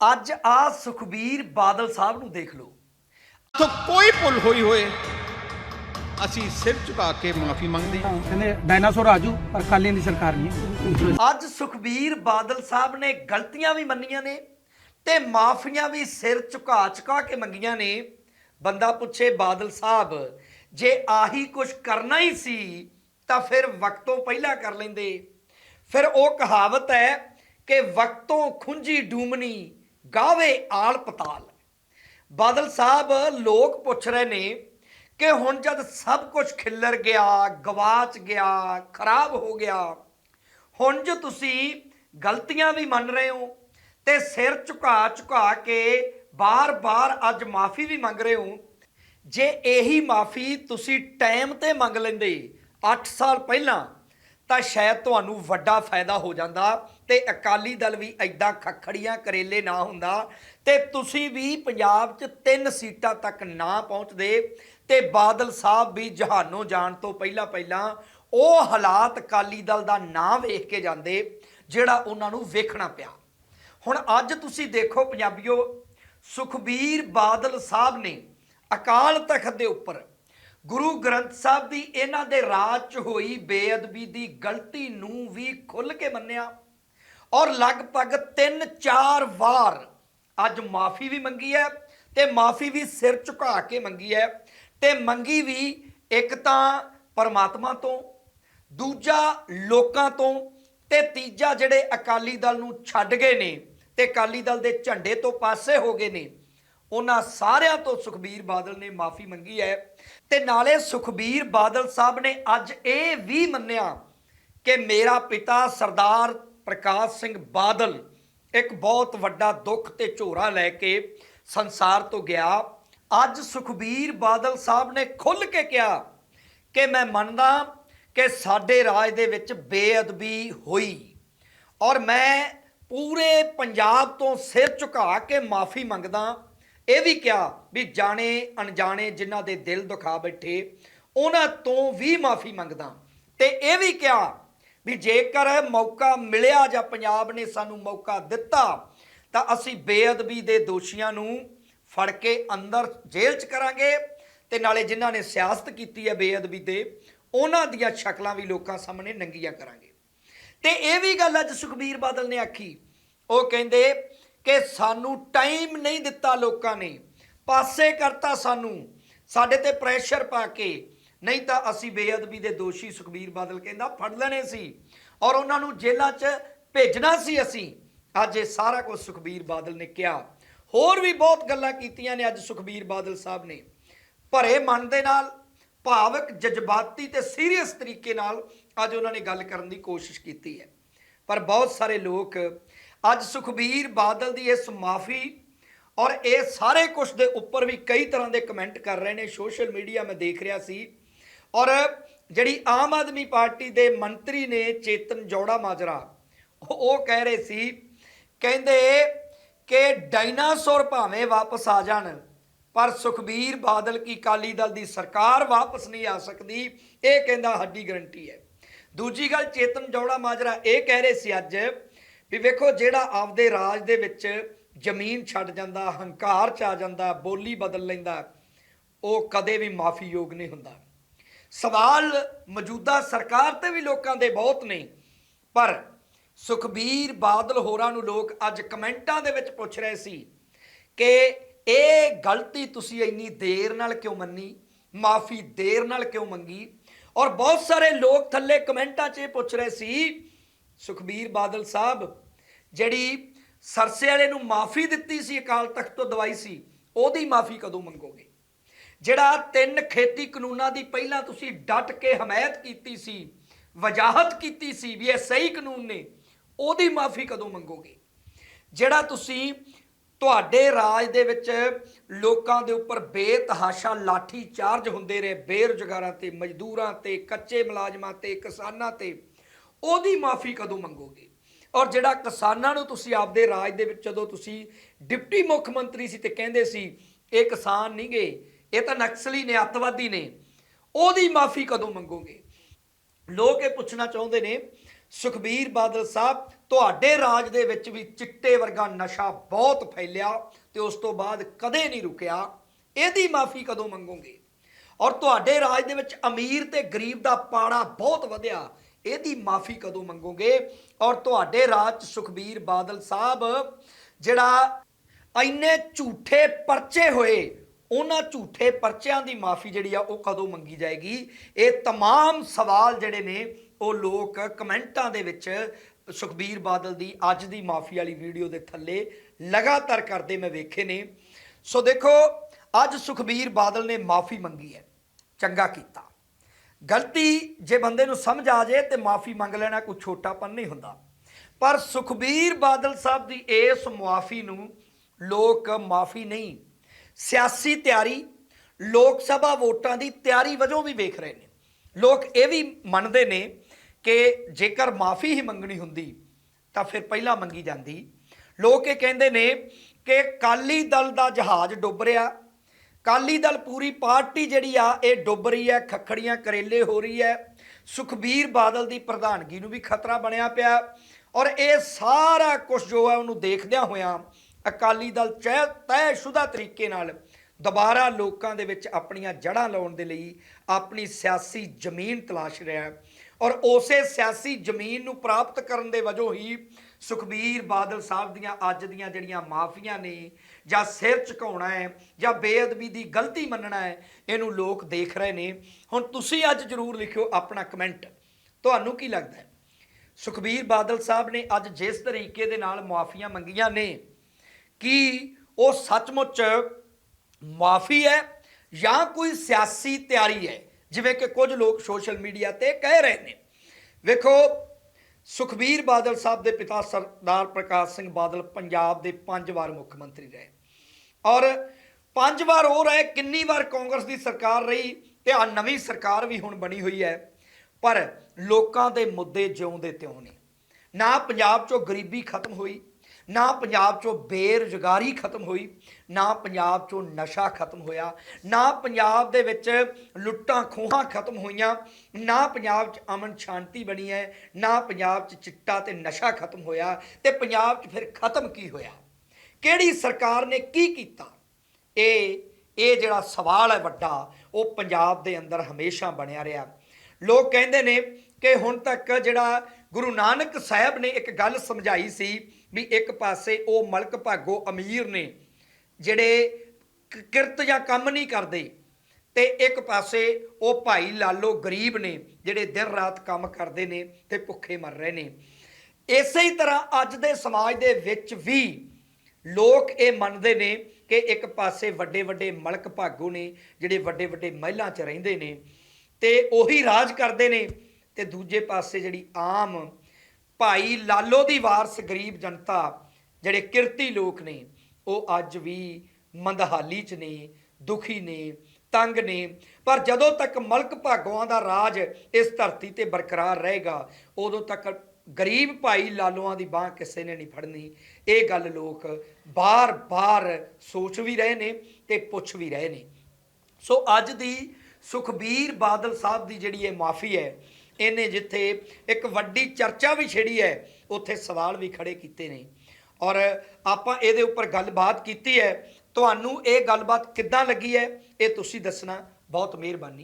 ਅੱਜ ਆ ਸੁਖਬੀਰ ਬਾਦਲ ਸਾਹਿਬ ਨੂੰ ਦੇਖ ਲਓ। ਤੋਂ ਕੋਈ ਭੁੱਲ ਹੋਈ ਹੋਏ ਅਸੀਂ ਸਿਰ ਝੁਕਾ ਕੇ ਮਾਫੀ ਮੰਗਦੇ ਹਾਂ। ਕਹਿੰਦੇ ਡਾਇਨਾਸੌਰ ਆਜੂ ਪਰ ਕਾਲੀਆਂ ਦੀ ਸਰਕਾਰ ਨਹੀਂ ਅੱਜ ਸੁਖਬੀਰ ਬਾਦਲ ਸਾਹਿਬ ਨੇ ਗਲਤੀਆਂ ਵੀ ਮੰਨੀਆਂ ਨੇ ਤੇ ਮਾਫੀਆਂ ਵੀ ਸਿਰ ਝੁਕਾ ਝੁਕਾ ਕੇ ਮੰਗੀਆਂ ਨੇ। ਬੰਦਾ ਪੁੱਛੇ ਬਾਦਲ ਸਾਹਿਬ ਜੇ ਆਹੀ ਕੁਝ ਕਰਨਾ ਹੀ ਸੀ ਤਾਂ ਫਿਰ ਵਕਤੋਂ ਪਹਿਲਾਂ ਕਰ ਲੈਂਦੇ। ਫਿਰ ਉਹ ਕਹਾਵਤ ਹੈ ਕਿ ਵਕਤੋਂ ਖੁੰਝੀ ਡੂਮਣੀ ਗਾਵੇ ਆਲ ਪਤਾਲ। ਬਾਦਲ ਸਾਹਿਬ ਲੋਕ ਪੁੱਛ ਰਹੇ ਨੇ ਕਿ ਹੁਣ ਜਦ ਸਭ ਕੁਝ ਖਿੱਲਰ ਗਿਆ, ਗਵਾਚ ਗਿਆ, ਖਰਾਬ ਹੋ ਗਿਆ, ਹੁਣ ਜੋ ਤੁਸੀਂ ਗਲਤੀਆਂ ਵੀ ਮੰਨ ਰਹੇ ਹੋ ਤੇ ਸਿਰ ਝੁਕਾ ਝੁਕਾ ਕੇ ਬਾਰ-ਬਾਰ ਅੱਜ ਮਾਫੀ ਵੀ ਮੰਗ ਰਹੇ ਹੋ, ਜੇ ਇਹੀ ਮਾਫੀ ਤੁਸੀਂ ਟਾਈਮ ਤੇ ਮੰਗ ਲੈਂਦੇ 8 ਸਾਲ ਪਹਿਲਾਂ ਤਾਂ ਸ਼ਾਇਦ ਤੁਹਾਨੂੰ ਵੱਡਾ ਫਾਇਦਾ ਹੋ ਜਾਂਦਾ ਤੇ ਅਕਾਲੀ ਦਲ ਵੀ ਐਦਾਂ ਖਖੜੀਆਂ ਕਰੇਲੇ ਨਾ ਹੁੰਦਾ ਤੇ ਤੁਸੀਂ ਵੀ ਪੰਜਾਬ 'ਚ ਤਿੰਨ ਸੀਟਾਂ ਤੱਕ ਨਾ ਪਹੁੰਚਦੇ ਤੇ ਬਾਦਲ ਸਾਹਿਬ ਵੀ ਜਹਾਨੋਂ ਜਾਣ ਤੋਂ ਪਹਿਲਾਂ ਪਹਿਲਾਂ ਉਹ ਹਾਲਾਤ ਅਕਾਲੀ ਦਲ ਦਾ ਨਾਂ ਵੇਖ ਕੇ ਜਾਂਦੇ, ਜਿਹੜਾ ਉਹਨਾਂ ਨੂੰ ਵੇਖਣਾ ਪਿਆ। ਹੁਣ ਅੱਜ ਤੁਸੀਂ ਦੇਖੋ ਪੰਜਾਬੀਓ, ਸੁਖਬੀਰ ਬਾਦਲ ਸਾਹਿਬ ਨੇ ਅਕਾਲ ਤਖਤ ਦੇ ਉੱਪਰ ਗੁਰੂ ਗ੍ਰੰਥ ਸਾਹਿਬ ਦੀ ਇਹਨਾਂ ਦੇ ਰਾਜ 'ਚ ਹੋਈ ਬੇਅਦਬੀ ਦੀ ਗਲਤੀ ਨੂੰ ਵੀ ਖੁੱਲ ਕੇ ਮੰਨਿਆ। ਔਰ ਲਗਭਗ 3-4 ਵਾਰ ਅੱਜ ਮਾਫੀ ਵੀ ਮੰਗੀ ਹੈ ਤੇ ਮਾਫੀ ਵੀ ਸਿਰ ਝੁਕਾ ਕੇ ਮੰਗੀ ਹੈ ਤੇ ਮੰਗੀ ਵੀ ਇੱਕ ਤਾਂ ਪਰਮਾਤਮਾ ਤੋਂ, ਦੂਜਾ ਲੋਕਾਂ ਤੋਂ ਤੇ ਤੀਜਾ ਜਿਹੜੇ ਅਕਾਲੀ ਦਲ ਨੂੰ ਛੱਡ ਗਏ ਨੇ ਤੇ ਅਕਾਲੀ ਦਲ ਦੇ ਝੰਡੇ ਤੋਂ ਪਾਸੇ ਹੋ ਗਏ ਨੇ। ਉਹਨਾਂ ਸਾਰਿਆਂ ਤੋਂ ਸੁਖਬੀਰ ਬਾਦਲ ਨੇ ਮਾਫੀ ਮੰਗੀ ਹੈ। ਤੇ ਨਾਲੇ ਸੁਖਬੀਰ ਬਾਦਲ ਸਾਹਿਬ ਨੇ ਅੱਜ ਇਹ ਵੀ ਮੰਨਿਆ ਕਿ ਮੇਰਾ ਪਿਤਾ ਸਰਦਾਰ ਪ੍ਰਕਾਸ਼ ਸਿੰਘ ਬਾਦਲ ਇੱਕ ਬਹੁਤ ਵੱਡਾ ਦੁੱਖ ਤੇ ਝੋਰਾ ਲੈ ਕੇ ਸੰਸਾਰ ਤੋਂ ਗਿਆ। ਅੱਜ ਸੁਖਬੀਰ ਬਾਦਲ ਸਾਹਿਬ ਨੇ ਖੁੱਲ ਕੇ ਕਿਹਾ ਕਿ ਮੈਂ ਮੰਨਦਾ ਕਿ ਸਾਡੇ ਰਾਜ ਦੇ ਵਿੱਚ ਬੇਅਦਬੀ ਹੋਈ ਔਰ ਮੈਂ ਪੂਰੇ ਪੰਜਾਬ ਤੋਂ ਸਿਰ ਝੁਕਾ ਕੇ ਮਾਫੀ ਮੰਗਦਾ ਇਹ ਵੀ ਕਿਹਾ ਵੀ ਜਾਣੇ, ਅਣਜਾਣੇ ਜਿਨ੍ਹਾਂ ਦੇ ਦਿਲ ਦੁਖਾ ਬੈਠੇ, ਉਹਨਾਂ ਤੋਂ ਵੀ ਮਾਫੀ ਮੰਗਦਾ। ਤੇ ਇਹ ਵੀ ਕਿਹਾ ਵੀ ਜੇਕਰ ਮੌਕਾ ਮਿਲਿਆ ਜਾਂ ਪੰਜਾਬ ਨੇ ਸਾਨੂੰ ਮੌਕਾ ਦਿੱਤਾ, ਤਾਂ ਅਸੀਂ ਬੇਅਦਬੀ ਦੇ ਦੋਸ਼ੀਆਂ ਨੂੰ ਫੜ ਕੇ ਅੰਦਰ ਜੇਲ੍ਹ 'ਚ ਕਰਾਂਗੇ ਤੇ ਨਾਲੇ ਜਿਨ੍ਹਾਂ ਨੇ ਸਿਆਸਤ ਕੀਤੀ ਹੈ ਬੇਅਦਬੀ ਤੇ, ਉਹਨਾਂ ਦੀਆਂ ਸ਼ਕਲਾਂ ਵੀ ਲੋਕਾਂ ਸਾਹਮਣੇ ਨੰਗੀਆਂ ਕਰਾਂਗੇ। ਤੇ ਇਹ ਵੀ ਗੱਲ ਅੱਜ ਸੁਖਬੀਰ ਬਾਦਲ ਨੇ ਆਖੀ। ਉਹ ਕਹਿੰਦੇ ਕਿ ਸਾਨੂੰ ਟਾਈਮ ਨਹੀਂ ਦਿੱਤਾ ਲੋਕਾਂ ਨੇ। ਪਾਸੇ ਕਰਤਾ ਸਾਨੂੰ। ਸਾਡੇ ਤੇ ਪ੍ਰੈਸ਼ਰ ਪਾ ਕੇ। ਨਹੀਂ ਤਾਂ ਅਸੀਂ ਬੇਅਦਬੀ ਦੇ ਦੋਸ਼ੀ ਸੁਖਬੀਰ ਬਾਦਲ ਕਹਿੰਦਾ ਫੜ ਲੈਣੇ ਸੀ। ਔਰ ਉਹਨਾਂ ਨੂੰ ਜੇਲ੍ਹਾਂ 'ਚ ਭੇਜਣਾ ਸੀ ਅਸੀਂ। ਅੱਜ ਇਹ ਸਾਰਾ ਕੁਝ ਸੁਖਬੀਰ ਬਾਦਲ ਨੇ ਕਿਹਾ। ਹੋਰ ਵੀ ਬਹੁਤ ਗੱਲਾਂ ਕੀਤੀਆਂ ਨੇ ਅੱਜ ਸੁਖਬੀਰ ਬਾਦਲ ਸਾਹਿਬ ਨੇ। ਭਰੇ ਮਨ ਦੇ ਨਾਲ, ਭਾਵਕ, ਜਜ਼ਬਾਤੀ ਤੇ ਸੀਰੀਅਸ ਤਰੀਕੇ ਨਾਲ ਅੱਜ ਉਹਨਾਂ ਨੇ ਗੱਲ ਕਰਨ ਦੀ ਕੋਸ਼ਿਸ਼ ਕੀਤੀ ਹੈ। ਪਰ ਬਹੁਤ ਸਾਰੇ ਲੋਕ ਅੱਜ ਸੁਖਬੀਰ ਬਾਦਲ ਦੀ ਇਸ ਮਾਫੀ ਔਰ ਇਹ ਸਾਰੇ ਕੁਝ ਦੇ ਉੱਪਰ ਵੀ ਕਈ ਤਰ੍ਹਾਂ ਦੇ ਕਮੈਂਟ ਕਰ ਰਹੇ ਨੇ, ਸੋਸ਼ਲ ਮੀਡੀਆ ਮੈਂ ਦੇਖ ਰਿਹਾ ਸੀ। ਔਰ ਜਿਹੜੀ ਆਮ ਆਦਮੀ ਪਾਰਟੀ ਦੇ ਮੰਤਰੀ ਨੇ ਚੇਤਨ ਜੋੜਾ ਮਾਜਰਾ, ਉਹ- ਕਹਿ ਰਹੇ ਸੀ, ਕਹਿੰਦੇ ਕਿ ਡਾਇਨਾਸੌਰ ਭਾਵੇਂ ਵਾਪਸ ਆ ਜਾਣ, ਪਰ ਸੁਖਬੀਰ ਬਾਦਲ ਕੀ ਕਾਲੀ ਦਲ ਦੀ ਸਰਕਾਰ ਵਾਪਸ ਨਹੀਂ ਆ ਸਕਦੀ, ਇਹ ਕਹਿੰਦਾ ਹੱਡੀ ਗਰੰਟੀ ਹੈ। ਦੂਜੀ ਗੱਲ, ਚੇਤਨ ਜੋੜਾ ਮਾਜਰਾ ਇਹ ਕਹਿ ਰਹੇ ਸੀ ਅੱਜ ਵੀ ਵੇਖੋ, ਜਿਹੜਾ ਆਪਦੇ ਰਾਜ ਦੇ ਵਿੱਚ ਜ਼ਮੀਨ ਛੱਡ ਜਾਂਦਾ, ਹੰਕਾਰ ਚ ਆ ਜਾਂਦਾ, ਬੋਲੀ ਬਦਲ ਲੈਂਦਾ, ਉਹ ਕਦੇ ਵੀ ਮਾਫੀਯੋਗ ਨਹੀਂ ਹੁੰਦਾ। ਸਵਾਲ ਮੌਜੂਦਾ ਸਰਕਾਰ ਤੇ ਵੀ ਲੋਕਾਂ ਦੇ ਬਹੁਤ ਨੇ, ਪਰ ਸੁਖਬੀਰ ਬਾਦਲ ਹੋਰਾਂ ਨੂੰ ਲੋਕ ਅੱਜ ਕਮੈਂਟਾਂ ਦੇ ਵਿੱਚ ਪੁੱਛ ਰਹੇ ਸੀ ਕਿ ਇਹ ਗਲਤੀ ਤੁਸੀਂ ਇੰਨੀ ਦੇਰ ਨਾਲ ਕਿਉਂ ਮੰਨੀ? ਮਾਫੀ ਦੇਰ ਨਾਲ ਕਿਉਂ ਮੰਗੀ? ਔਰ ਬਹੁਤ ਸਾਰੇ ਲੋਕ ਥੱਲੇ ਕਮੈਂਟਾਂ 'ਚ ਇਹ ਪੁੱਛ ਰਹੇ ਸੀ ਸੁਖਬੀਰ ਬਾਦਲ ਸਾਹਿਬ, ਜਿਹੜੀ ਸਰਸੇ ਵਾਲੇ ਨੂੰ ਮਾਫੀ ਦਿੱਤੀ ਸੀ ਅਕਾਲ ਤਖਤ ਤੋਂ ਦਵਾਈ ਸੀ, ਉਹਦੀ ਮਾਫੀ ਕਦੋਂ ਮੰਗੋਗੇ? ਜਿਹੜਾ ਤਿੰਨ ਖੇਤੀ ਕਾਨੂੰਨਾਂ ਦੀ ਪਹਿਲਾਂ ਤੁਸੀਂ ਡਟ ਕੇ ਹਮਾਇਤ ਕੀਤੀ ਸੀ, ਵਜਾਹਤ ਕੀਤੀ ਸੀ ਵੀ ਇਹ ਸਹੀ ਕਾਨੂੰਨ ਨੇ, ਉਹਦੀ ਮਾਫੀ ਕਦੋਂ ਮੰਗੋਗੇ? ਜਿਹੜਾ ਤੁਸੀਂ ਤੁਹਾਡੇ ਰਾਜ ਦੇ ਵਿੱਚ ਲੋਕਾਂ ਦੇ ਉੱਪਰ ਬੇਤਹਾਸ਼ਾ ਲਾਠੀ ਚਾਰਜ ਹੁੰਦੇ ਰਹੇ, ਬੇਰੁਜ਼ਗਾਰਾਂ ਤੇ, ਮਜ਼ਦੂਰਾਂ ਤੇ, ਕੱਚੇ ਮੁਲਾਜ਼ਮਾਂ ਤੇ, ਕਿਸਾਨਾਂ ਤੇ ਉਹਦੀ ਮਾਫੀ ਕਦੋਂ ਮੰਗੋਗੇ? ਔਰ ਜਿਹੜਾ ਕਿਸਾਨਾਂ ਨੂੰ ਤੁਸੀਂ ਆਪਦੇ ਰਾਜ ਦੇ ਵਿੱਚ ਜਦੋਂ ਤੁਸੀਂ ਡਿਪਟੀ ਮੁੱਖ ਮੰਤਰੀ ਸੀ ਤੇ ਕਹਿੰਦੇ ਸੀ, ਇਹ ਕਿਸਾਨ ਨਹੀਂ ਗਏ ਇਹ ਤਾਂ ਨਕਸਲੀ ਨੇ, ਅੱਤਵਾਦੀ ਨੇ, ਉਹਦੀ ਮਾਫੀ ਕਦੋਂ ਮੰਗੋਗੇ? ਲੋਕ ਇਹ ਪੁੱਛਣਾ ਚਾਹੁੰਦੇ ਨੇ, ਸੁਖਬੀਰ ਬਾਦਲ ਸਾਹਿਬ, ਤੁਹਾਡੇ ਰਾਜ ਦੇ ਵਿੱਚ ਵੀ ਚਿੱਟੇ ਵਰਗਾ ਨਸ਼ਾ ਬਹੁਤ ਫੈਲਿਆ ਤੇ ਉਸ ਤੋਂ ਬਾਅਦ ਕਦੇ ਨਹੀਂ ਰੁਕਿਆ, ਇਹਦੀ ਮਾਫੀ ਕਦੋਂ ਮੰਗੋਗੇ? ਔਰ ਤੁਹਾਡੇ ਰਾਜ ਦੇ ਵਿੱਚ ਅਮੀਰ ਤੇ ਗਰੀਬ ਦਾ ਪਾੜਾ ਬਹੁਤ ਵਧਿਆ ਇਹਦੀ ਮਾਫੀ ਕਦੋਂ ਮੰਗੋਗੇ ਔਰ ਤੁਹਾਡੇ ਰਾਜ 'ਚ ਸੁਖਬੀਰ ਬਾਦਲ ਸਾਹਿਬ ਜਿਹੜਾ ਇੰਨੇ ਝੂਠੇ ਪਰਚੇ ਹੋਏ ਉਹਨਾਂ ਝੂਠੇ ਪਰਚਿਆਂ ਦੀ ਮਾਫੀ ਜਿਹੜੀ ਆ ਉਹ ਕਦੋਂ ਮੰਗੀ ਜਾਏਗੀ ਇਹ तमाम ਸਵਾਲ ਜਿਹੜੇ ਨੇ ਉਹ ਲੋਕ ਕਮੈਂਟਾਂ ਦੇ ਵਿੱਚ ਸੁਖਬੀਰ ਬਾਦਲ ਦੀ ਅੱਜ ਦੀ ਮਾਫੀ ਵਾਲੀ ਵੀਡੀਓ ਦੇ ਥੱਲੇ ਲਗਾਤਾਰ ਕਰਦੇ ਮੈਂ ਵੇਖੇ ਨੇ ਸੋ ਦੇਖੋ ਅੱਜ ਸੁਖਬੀਰ ਬਾਦਲ ਨੇ ਮਾਫੀ ਮੰਗੀ ਹੈ ਚੰਗਾ ਕੀਤਾ ਗਲਤੀ ਜੇ ਬੰਦੇ ਨੂੰ ਸਮਝ ਆ ਜੇ ਤੇ ਮਾਫੀ ਮੰਗ ਲੈਣਾ ਕੋਈ ਛੋਟਾਪਨ ਨਹੀਂ ਹੁੰਦਾ। ਪਰ ਸੁਖਬੀਰ ਬਾਦਲ ਸਾਹਿਬ ਦੀ ਇਸ ਮੁਆਫੀ ਨੂੰ ਲੋਕ ਮਾਫੀ ਨਹੀਂ, ਸਿਆਸੀ ਤਿਆਰੀ, ਲੋਕ ਸਭਾ ਵੋਟਾਂ ਦੀ ਤਿਆਰੀ ਵਜੋਂ ਵੀ ਵੇਖ ਰਹੇ ਨੇ। ਲੋਕ ਇਹ ਵੀ ਮੰਨਦੇ ਨੇ ਕਿ ਜੇਕਰ ਮਾਫੀ ਹੀ ਮੰਗਣੀ ਹੁੰਦੀ ਤਾਂ ਫਿਰ ਪਹਿਲਾਂ ਮੰਗੀ ਜਾਂਦੀ। ਲੋਕ ਇਹ ਕਹਿੰਦੇ ਨੇ ਕਿ ਕਾਲੀ ਦਲ ਦਾ ਜਹਾਜ਼ ਡੁੱਬ ਰਿਹਾ ਕਾਲੀ ਦਲ ਪੂਰੀ ਪਾਰਟੀ ਜਿਹੜੀ ਆ, ਇਹ ਡੁੱਬ ਰਹੀ ਹੈ, ਖੱਖੜੀਆਂ ਕਰੇਲੇ ਹੋ ਰਹੀ ਹੈ। ਸੁਖਬੀਰ ਬਾਦਲ ਦੀ ਪ੍ਰਧਾਨਗੀ ਨੂੰ ਵੀ ਖਤਰਾ ਬਣਿਆ ਪਿਆ। ਔਰ ਇਹ ਸਾਰਾ ਕੁਝ ਜੋ ਹੈ ਉਹਨੂੰ ਦੇਖਦਿਆਂ ਹੋਇਆਂ ਅਕਾਲੀ ਦਲ ਚੈ ਤੈਅਸ਼ੁਦਾ ਤਰੀਕੇ ਨਾਲ ਦੁਬਾਰਾ ਲੋਕਾਂ ਦੇ ਵਿੱਚ ਆਪਣੀਆਂ ਜੜ੍ਹਾਂ ਲਾਉਣ ਦੇ ਲਈ ਆਪਣੀ ਸਿਆਸੀ ਜ਼ਮੀਨ ਤਲਾਸ਼ ਰਿਹਾ ਔਰ ਉਸੇ ਸਿਆਸੀ ਜ਼ਮੀਨ ਨੂੰ ਪ੍ਰਾਪਤ ਕਰਨ ਦੇ ਵਜੋਂ ਹੀ ਸੁਖਬੀਰ ਬਾਦਲ ਸਾਹਿਬ ਦੀਆਂ ਅੱਜ ਦੀਆਂ ਜਿਹੜੀਆਂ ਮਾਫੀਆਂ ਨੇ, ਜਾਂ ਸਿਰ ਝੁਕਾਉਣਾ ਹੈ, ਜਾਂ ਬੇਅਦਬੀ ਦੀ ਗਲਤੀ ਮੰਨਣਾ ਹੈ, ਇਹਨੂੰ ਲੋਕ ਦੇਖ ਰਹੇ ਨੇ। ਹੁਣ ਤੁਸੀਂ ਅੱਜ ਜ਼ਰੂਰ ਲਿਖਿਓ ਆਪਣਾ ਕਮੈਂਟ। ਤੁਹਾਨੂੰ ਕੀ ਲੱਗਦਾ ਹੈ? ਸੁਖਬੀਰ ਬਾਦਲ ਸਾਹਿਬ ਨੇ ਅੱਜ ਜਿਸ ਤਰੀਕੇ ਦੇ ਨਾਲ ਮਾਫੀਆਂ ਮੰਗੀਆਂ ਨੇ, ਕੀ ਉਹ ਸੱਚਮੁੱਚ ਮਾਫੀ ਹੈ, ਜਾਂ ਕੋਈ ਸਿਆਸੀ ਤਿਆਰੀ ਹੈ? ਜਿਵੇਂ ਕਿ ਕੁਝ ਲੋਕ ਸੋਸ਼ਲ ਮੀਡੀਆ ਤੇ ਕਹਿ ਰਹੇ ਨੇ। ਵੇਖੋ ਸੁਖਬੀਰ ਬਾਦਲ ਸਾਹਿਬ ਦੇ ਪਿਤਾ ਸਰਦਾਰ ਪ੍ਰਕਾਸ਼ ਸਿੰਘ ਬਾਦਲ ਪੰਜਾਬ ਦੇ ਪੰਜ ਵਾਰ ਮੁੱਖ ਮੰਤਰੀ ਰਹੇ। ਔਰ ਪੰਜ ਵਾਰ ਉਹ ਰਹੇ, ਕਿੰਨੀ ਵਾਰ ਕਾਂਗਰਸ ਦੀ ਸਰਕਾਰ ਰਹੀ ਤੇ ਆ ਨਵੀਂ ਸਰਕਾਰ ਵੀ ਹੁਣ ਬਣੀ ਹੋਈ ਹੈ, ਪਰ ਲੋਕਾਂ ਦੇ ਮੁੱਦੇ ਜਿਉਂਦੇ ਤਿਉਂ ਨੇ ਨਾ ਪੰਜਾਬ 'ਚੋਂ ਗਰੀਬੀ ਖਤਮ ਹੋਈ ਨਾ ਪੰਜਾਬ 'ਚੋਂ ਬੇਰੁਜ਼ਗਾਰੀ ਖਤਮ ਹੋਈ, ਨਾ ਪੰਜਾਬ 'ਚੋਂ ਨਸ਼ਾ ਖਤਮ ਹੋਇਆ, ਨਾ ਪੰਜਾਬ ਦੇ ਵਿੱਚ ਲੁੱਟਾਂ ਖੋਹਾਂ ਖਤਮ ਹੋਈਆਂ, ਨਾ ਪੰਜਾਬ 'ਚ ਅਮਨ ਸ਼ਾਂਤੀ ਬਣੀ ਹੈ, ਨਾ ਪੰਜਾਬ 'ਚ ਚਿੱਟਾ ਤੇ ਨਸ਼ਾ ਖਤਮ ਹੋਇਆ ਤੇ ਪੰਜਾਬ 'ਚ ਫਿਰ ਖਤਮ ਕੀ ਹੋਇਆ? ਕਿਹੜੀ ਸਰਕਾਰ ਨੇ ਕੀ ਕੀਤਾ? ਇਹ ਇਹ ਜਿਹੜਾ ਸਵਾਲ ਹੈ ਵੱਡਾ, ਉਹ ਪੰਜਾਬ ਦੇ ਅੰਦਰ ਹਮੇਸ਼ਾ ਬਣਿਆ ਰਿਹਾ। ਲੋਕ ਕਹਿੰਦੇ ਨੇ ਕਿ ਹੁਣ ਤੱਕ ਜਿਹੜਾ ਗੁਰੂ ਨਾਨਕ ਸਾਹਿਬ ਨੇ ਇੱਕ ਗੱਲ ਸਮਝਾਈ ਸੀ ਵੀ ਇੱਕ ਪਾਸੇ ਉਹ ਮਲਕ ਭਾਗੋ ਅਮੀਰ ਨੇ, ਜਿਹੜੇ ਕਿਰਤ ਜਾਂ ਕੰਮ ਨਹੀਂ ਕਰਦੇ, ਤੇ ਇੱਕ ਪਾਸੇ ਉਹ ਭਾਈ ਲਾਲੋ ਗਰੀਬ ਨੇ, ਜਿਹੜੇ ਦਿਨ ਰਾਤ ਕੰਮ ਕਰਦੇ ਨੇ ਤੇ ਭੁੱਖੇ ਮਰ ਰਹੇ ਨੇ। ਇਸੇ ਹੀ ਤਰ੍ਹਾਂ ਅੱਜ ਦੇ ਸਮਾਜ ਦੇ ਵਿੱਚ ਵੀ ਲੋਕ ਇਹ ਮੰਨਦੇ ਨੇ ਕਿ ਇੱਕ ਪਾਸੇ ਵੱਡੇ ਵੱਡੇ ਮਲਕ ਭਾਗੂ ਨੇ, ਜਿਹੜੇ ਵੱਡੇ ਵੱਡੇ ਮਹਿਲਾਂ 'ਚ ਰਹਿੰਦੇ ਨੇ, ਤੇ ਉਹੀ ਰਾਜ ਕਰਦੇ ਨੇ, ਤੇ ਦੂਜੇ ਪਾਸੇ ਜਿਹੜੀ ਆਮ ਭਾਈ ਲਾਲੋ ਦੀ ਵਾਰਸ ਗਰੀਬ ਜਨਤਾ, ਜਿਹੜੇ ਕਿਰਤੀ ਲੋਕ ਨੇ, ਉਹ ਅੱਜ ਵੀ ਮੰਦਹਾਲੀ 'ਚ ਨੇ, ਦੁਖੀ ਨੇ, ਤੰਗ ਨੇ। ਪਰ ਜਦੋਂ ਤੱਕ ਮਲਕ ਭਾਗੋਆਂ ਦਾ ਰਾਜ ਇਸ ਧਰਤੀ ਤੇ ਬਰਕਰਾਰ ਰਹੇਗਾ, ਉਦੋਂ ਤੱਕ ਗਰੀਬ ਭਾਈ ਲਾਲੋਆਂ ਦੀ ਬਾਹ ਕਿਸੇ ਨੇ ਨਹੀਂ ਫੜਨੀ। ਇਹ ਗੱਲ ਲੋਕ ਬਾਰ-ਬਾਰ ਸੋਚ ਵੀ ਰਹੇ ਨੇ ਤੇ ਪੁੱਛ ਵੀ ਰਹੇ ਨੇ। ਸੋ ਅੱਜ ਦੀ ਸੁਖਬੀਰ ਬਾਦਲ ਸਾਹਿਬ ਦੀ ਜਿਹੜੀ ਇਹ ਮਾਫੀ ਹੈ ਇਹਨੇ ਜਿੱਥੇ ਇੱਕ ਵੱਡੀ ਚਰਚਾ ਵੀ ਛੇੜੀ ਹੈ, ਉੱਥੇ ਸਵਾਲ ਵੀ ਖੜੇ ਕੀਤੇ ਨੇ। ਔਰ ਆਪਾਂ ਇਹਦੇ ਉੱਪਰ ਗੱਲਬਾਤ ਕੀਤੀ ਹੈ। ਤੁਹਾਨੂੰ ਇਹ ਗੱਲਬਾਤ ਕਿੱਦਾਂ ਲੱਗੀ ਹੈ, ਇਹ ਤੁਸੀਂ ਦੱਸਣਾ ਬਹੁਤ ਮਿਹਰਬਾਨੀ।